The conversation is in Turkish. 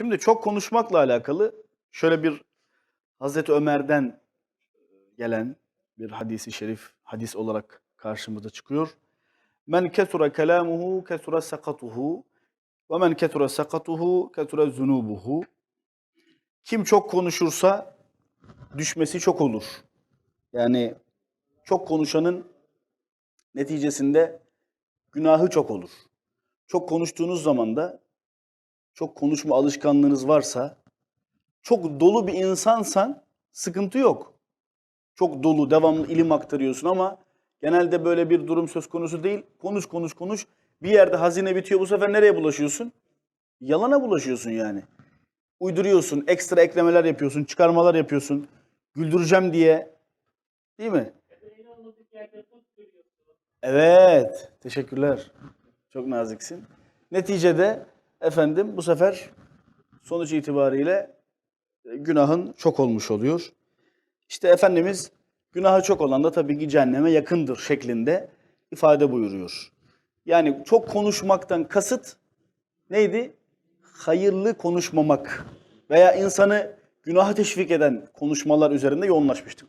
Şimdi çok konuşmakla alakalı şöyle bir Hazreti Ömer'den gelen bir hadisi şerif hadis olarak karşımıza çıkıyor. Men kesura kelamuhu kesura sakatuhu ve men kesura sakatuhu kesura zunubuhu. Kim çok konuşursa düşmesi çok olur. Yani çok konuşanın neticesinde günahı çok olur. Çok konuştuğunuz zaman da çok konuşma alışkanlığınız varsa, çok dolu bir insansan sıkıntı yok. Çok dolu, devamlı ilim aktarıyorsun ama genelde böyle bir durum söz konusu değil. Konuş, konuş, konuş. Bir yerde hazine bitiyor. Bu sefer nereye bulaşıyorsun? Yalana bulaşıyorsun yani. Uyduruyorsun, ekstra eklemeler yapıyorsun, çıkarmalar yapıyorsun. Güldüreceğim diye. Değil mi? Evet. Teşekkürler. Çok naziksin. Neticede efendim bu sefer sonuç itibariyle e, günahın çok olmuş oluyor. İşte Efendimiz günahı çok olan da tabii ki cehenneme yakındır şeklinde ifade buyuruyor. Yani çok konuşmaktan kasıt neydi? Hayırlı konuşmamak veya insanı günaha teşvik eden konuşmalar üzerinde yoğunlaşmıştık.